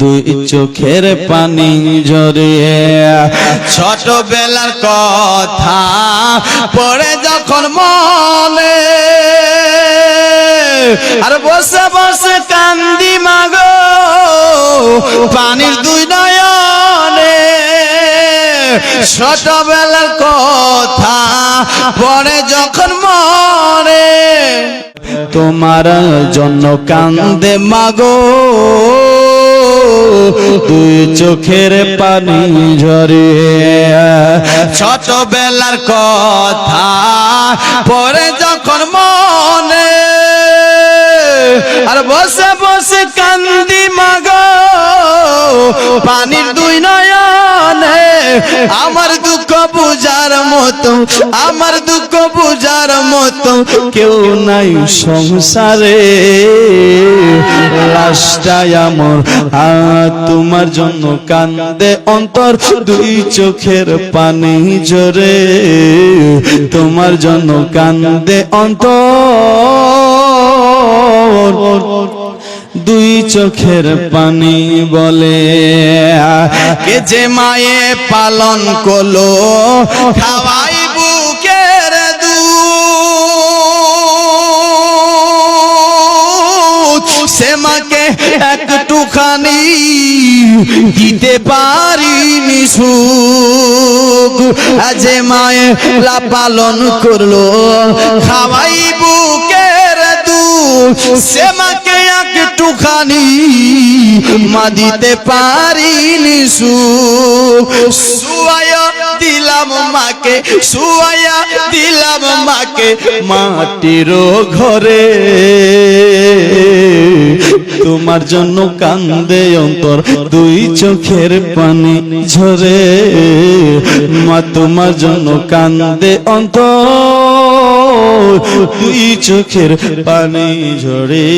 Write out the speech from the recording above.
দুই চোখের পানি ঝরিয়ে ছোটবেলার কথা পড়ে যখন মনে। আর বসে বসে কান্দি মাগো, পানির দুই নয়নে। ছোটবেলার কথা পড়ে যখন মনে। তোমার জন্য কান্দে মাগো। তুই চোখের পানি ঝরিয়ে ছোটবেলার কথা পরে যখন মনে আর বসে বসে কান্দি মাগ, পানির দুই নয়নে আমার দুঃখ বুঝার মতো, আমার দুঃখ বুঝার মতো কেউ নাই সংসারে। লাশটাই আমার তোমার জন্য কান্দে অন্তর, দুই চোখের পানি জোরে তোমার জন্য কান্দে অন্তর। দুই চোখের পানি বলে, কে যে মায়ে পালন করল, খাওয়াই বুকের দুধ। সে মাকে একটুখানি দিতে পারিনি সুখ। আজে মায়ে পালন করল, খাওয়াই বুকের দুধ সে মাকে একটুখানি মা দিতে পারিনি সুখ সুয়ায়া দিলাম মাকে, সুয়ায়া দিলাম মাকে মাটির ঘরে। তোমার জন্য কান্দে অন্তর দুই চোখের পানি ঝরে। মা তোমার জন্য কান্দে অন্তর। দুই চোখের পানি ঝরে